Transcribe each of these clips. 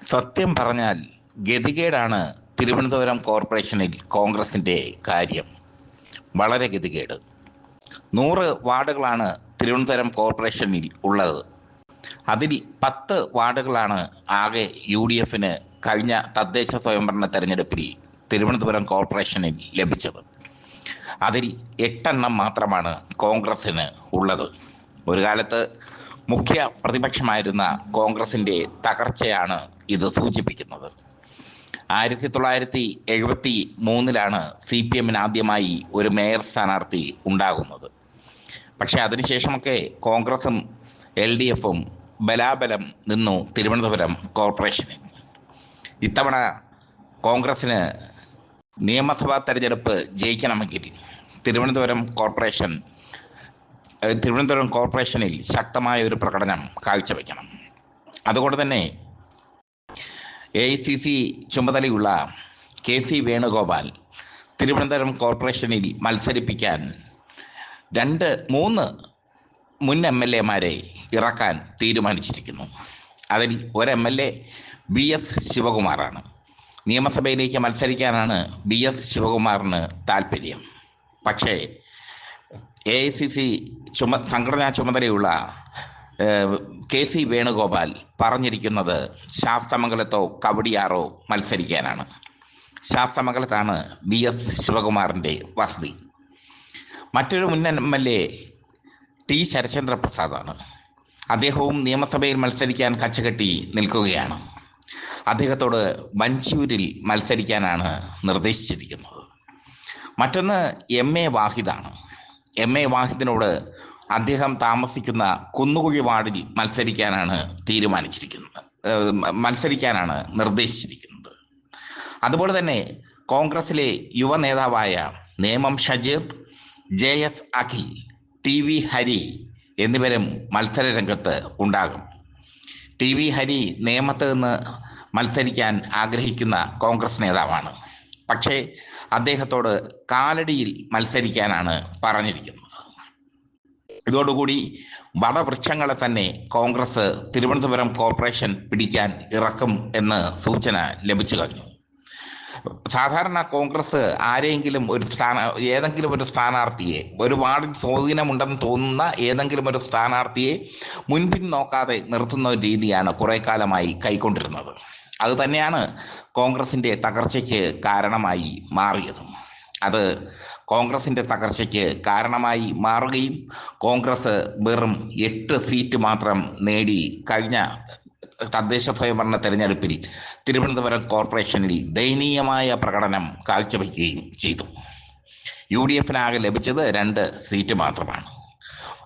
സത്യം പറഞ്ഞാൽ ഗതികേടാണ് തിരുവനന്തപുരം കോർപ്പറേഷനിൽ കോൺഗ്രസിന്റെ കാര്യം. വളരെ ഗതികേട്. നൂറ് വാർഡുകളാണ് തിരുവനന്തപുരം കോർപ്പറേഷനിൽ ഉള്ളത്. അതിൽ പത്ത് വാർഡുകളാണ് ആകെ യു ഡി എഫിന് കഴിഞ്ഞ തദ്ദേശ സ്വയംഭരണ തെരഞ്ഞെടുപ്പിൽ തിരുവനന്തപുരം കോർപ്പറേഷനിൽ ലഭിച്ചത്. അതിൽ എട്ടെണ്ണം മാത്രമാണ് കോൺഗ്രസിന് ഉള്ളത്. ഒരു കാലത്ത് മുഖ്യ പ്രതിപക്ഷമായിരുന്ന കോൺഗ്രസിന്റെ തകർച്ചയാണ് ഇത് സൂചിപ്പിക്കുന്നത്. ആയിരത്തി തൊള്ളായിരത്തി എഴുപത്തി മൂന്നിലാണ് സി പി എമ്മിന് ആദ്യമായി ഒരു മേയർ സ്ഥാനാർത്ഥി ഉണ്ടാകുന്നത്. പക്ഷേ അതിനുശേഷമൊക്കെ കോൺഗ്രസും എൽ ഡി എഫും ബലാബലം നിന്നു തിരുവനന്തപുരം കോർപ്പറേഷനിൽ. ഇത്തവണ കോൺഗ്രസിന് നിയമസഭാ തെരഞ്ഞെടുപ്പ് ജയിക്കണമെങ്കിൽ തിരുവനന്തപുരം കോർപ്പറേഷൻ തിരുവനന്തപുരം കോർപ്പറേഷനിൽ ശക്തമായ ഒരു പ്രകടനം കാഴ്ചവെക്കണം. അതുകൊണ്ട് തന്നെ എ ഐ സി സി ചുമതലയുള്ള കെ സി വേണുഗോപാൽ തിരുവനന്തപുരം കോർപ്പറേഷനിൽ മത്സരിപ്പിക്കാൻ രണ്ട് മൂന്ന് മുൻ എം എൽ എമാരെ ഇറക്കാൻ തീരുമാനിച്ചിരിക്കുന്നു. അതിൽ ഒരു M L A B S ശിവകുമാറാണ്. നിയമസഭയിലേക്ക് മത്സരിക്കാനാണ് ബി എസ് ശിവകുമാറിന് താല്പര്യം പക്ഷേ എ ഐ സി സി ചുമ സംഘടനാ ചുമതലയുള്ള കെ സി വേണുഗോപാൽ പറഞ്ഞിരിക്കുന്നത് ശാസ്തമംഗലത്തോ കവടിയാറോ മത്സരിക്കാനാണ്. ശാസ്തമംഗലത്താണ് ബി എസ് ശിവകുമാറിന്റെ വസതി. മറ്റൊരു മുൻ M L A T Sarachandra പ്രസാദാണ് അദ്ദേഹവും നിയമസഭയിൽ മത്സരിക്കാൻ കച്ചകെട്ടി നിൽക്കുകയാണ്. അദ്ദേഹത്തോട് മഞ്ചൂരിൽ മത്സരിക്കാനാണ് നിർദ്ദേശിച്ചിരിക്കുന്നത്. മറ്റൊന്ന് എം എ വാഹിദാണ്. എം എ വാഹിദിനോട് അദ്ദേഹം താമസിക്കുന്ന കുന്നുകുഴി വാർഡിൽ മത്സരിക്കാനാണ് തീരുമാനിച്ചിരിക്കുന്നത്. മത്സരിക്കാനാണ് നിർദ്ദേശിച്ചിരിക്കുന്നത്. അതുപോലെ തന്നെ കോൺഗ്രസിലെ യുവ നേതാവായ Nemom Shajeer J S Akhil T V Hari എന്നിവരും മത്സര രംഗത്ത് ഉണ്ടാകും. ടി വി ഹരി നേമത്ത് നിന്ന് മത്സരിക്കാൻ ആഗ്രഹിക്കുന്ന കോൺഗ്രസ് നേതാവാണ്. പക്ഷേ അദ്ദേഹത്തോട് കാലടിയിൽ മത്സരിക്കാനാണ് പറഞ്ഞിരിക്കുന്നത്. ഇതോടുകൂടി വടവൃക്ഷങ്ങളെ തന്നെ കോൺഗ്രസ് തിരുവനന്തപുരം കോർപ്പറേഷൻ പിടിക്കാൻ ഇറക്കും എന്ന് സൂചന ലഭിച്ചു കഴിഞ്ഞു. സാധാരണ കോൺഗ്രസ് ആരെങ്കിലും ഒരു സ്ഥാന ഏതെങ്കിലും ഒരു സ്ഥാനാർത്ഥിയെ ഒരു വാർഡിൽ സ്വാധീനമുണ്ടെന്ന് തോന്നുന്ന ഏതെങ്കിലും ഒരു സ്ഥാനാർത്ഥിയെ മുൻപിൻ നോക്കാതെ നിർത്തുന്ന ഒരു രീതിയാണ് കുറെ കാലമായി കൈക്കൊണ്ടിരുന്നത്. അത് തന്നെയാണ് തകർച്ചയ്ക്ക് കാരണമായി മാറിയതും. അത് കോൺഗ്രസിന്റെ തകർച്ചയ്ക്ക് കാരണമായി മാറുകയും കോൺഗ്രസ് വെറും എട്ട് സീറ്റ് മാത്രം നേടി കഴിഞ്ഞ തദ്ദേശ സ്വയംഭരണ തെരഞ്ഞെടുപ്പിൽ തിരുവനന്തപുരം കോർപ്പറേഷനിൽ ദയനീയമായ പ്രകടനം കാഴ്ചവെക്കുകയും ചെയ്തു. യു ഡി എഫിനാകെ ലഭിച്ചത് രണ്ട് സീറ്റ് മാത്രമാണ്.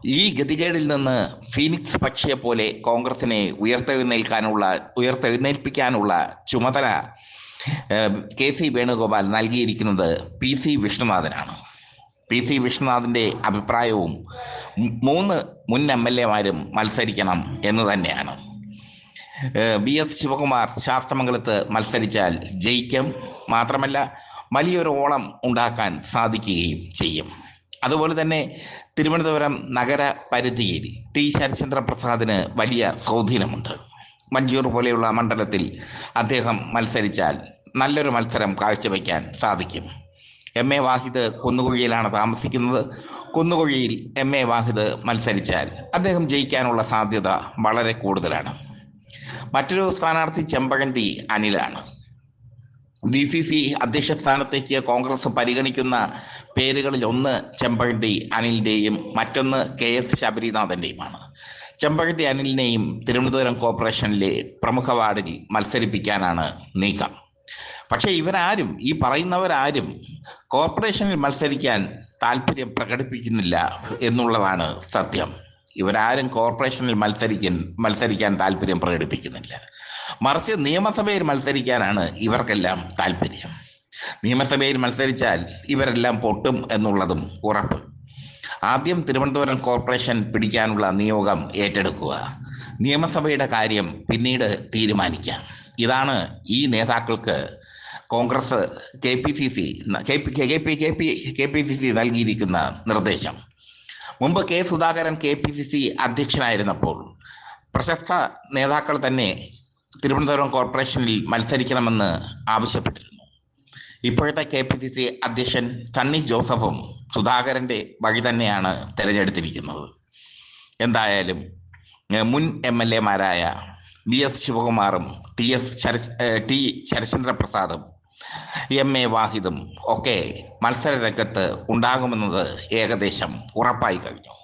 ഈ ഗതികേടിൽ നിന്ന് ഫീനിക്സ് പക്ഷിയെ പോലെ കോൺഗ്രസിനെ ഉയർത്തെഴുന്നേൽക്കാനുള്ള ഉയർത്തെഴുന്നേൽപ്പിക്കാനുള്ള ചുമതല കെ സി വേണുഗോപാൽ നൽകിയിരിക്കുന്നത് പി സി വിഷ്ണുനാഥനാണ്. പി സി വിഷ്ണുനാഥിന്റെ അഭിപ്രായവും മൂന്ന് മുൻ എം എൽ എമാരും മത്സരിക്കണം എന്ന് തന്നെയാണ്. വി എസ് ശിവകുമാർ ശാസ്ത്രമംഗലത്ത് മത്സരിച്ചാൽ ജയിക്കും. മാത്രമല്ല വലിയൊരു ഓളം ഉണ്ടാക്കാൻ സാധിക്കുകയും ചെയ്യും. അതുപോലെ തന്നെ തിരുവനന്തപുരം നഗര പരിധിയിൽ ടി ശരചന്ദ്ര പ്രസാദിന് വലിയ സ്വാധീനമുണ്ട്. മഞ്ചൂർ പോലെയുള്ള മണ്ഡലത്തിൽ അദ്ദേഹം മത്സരിച്ചാൽ നല്ലൊരു മത്സരം കാഴ്ചവെക്കാൻ സാധിക്കും. എം. എ. വാഹിദ് കുന്നുകുഴിയിലാണ് താമസിക്കുന്നത്. കുന്നുകുഴിയിൽ എം. എ. വാഹിദ് മത്സരിച്ചാൽ അദ്ദേഹം ജയിക്കാനുള്ള സാധ്യത വളരെ കൂടുതലാണ്. മറ്റൊരു സ്ഥാനാർത്ഥി ചെമ്പഴന്തി അനിലാണ്. ഡി സി സി അധ്യക്ഷ സ്ഥാനത്തേക്ക് കോൺഗ്രസ് പരിഗണിക്കുന്ന പേരുകളിൽ ഒന്ന് ചെമ്പഴന്തി അനിലിന്റെയും മറ്റൊന്ന് കെ എസ് ശബരിനാഥന്റെയുമാണ് ചെമ്പഴന്തി അനിലിനെയും തിരുവനന്തപുരം കോർപ്പറേഷനിലെ പ്രമുഖ വാർഡിൽ മത്സരിപ്പിക്കാനാണ് നീക്കം. പക്ഷേ ഇവരാരും ഈ പറയുന്നവരാരും കോർപ്പറേഷനിൽ മത്സരിക്കാൻ താല്പര്യം പ്രകടിപ്പിക്കുന്നില്ല എന്നുള്ളതാണ് സത്യം. ഇവരാരും കോർപ്പറേഷനിൽ മത്സരിക്കാൻ മത്സരിക്കാൻ താല്പര്യം പ്രകടിപ്പിക്കുന്നില്ല. മറിച്ച് നിയമസഭയിൽ മത്സരിക്കാനാണ് ഇവർക്കെല്ലാം താല്പര്യം. നിയമസഭയിൽ മത്സരിച്ചാൽ ഇവരെല്ലാം പൊട്ടും എന്നുള്ളതും ഉറപ്പ്. ആദ്യം തിരുവനന്തപുരം കോർപ്പറേഷൻ പിടിക്കാനുള്ള നിയോഗം ഏറ്റെടുക്കുക. നിയമസഭയുടെ കാര്യം പിന്നീട് തീരുമാനിക്കാം. ഇതാണ് ഈ നേതാക്കൾക്ക് Congress K P C C K P K P K P K P C C നൽകിയിരിക്കുന്ന നിർദ്ദേശം. മുമ്പ് K Sudhakaran K P C C അധ്യക്ഷനായിരുന്നപ്പോൾ പ്രശസ്ത നേതാക്കൾ തന്നെ തിരുവനന്തപുരം കോർപ്പറേഷനിൽ മത്സരിക്കണമെന്ന് ആവശ്യപ്പെട്ടിരുന്നു. ഇപ്പോഴത്തെ കെ പി സി സി അധ്യക്ഷൻ സണ്ണി ജോസഫും സുധാകരന്റെ വഴി തന്നെയാണ് തിരഞ്ഞെടുത്തിരിക്കുന്നത്. എന്തായാലും മുൻ എം എൽ എമാരായ വി എസ് ശിവകുമാറും ടി എസ് ടി ശരചന്ദ്ര പ്രസാദും എം എ വാഹിദും ഒക്കെ മത്സര രംഗത്ത് ഉണ്ടാകുമെന്നത് ഏകദേശം ഉറപ്പായി കഴിഞ്ഞു.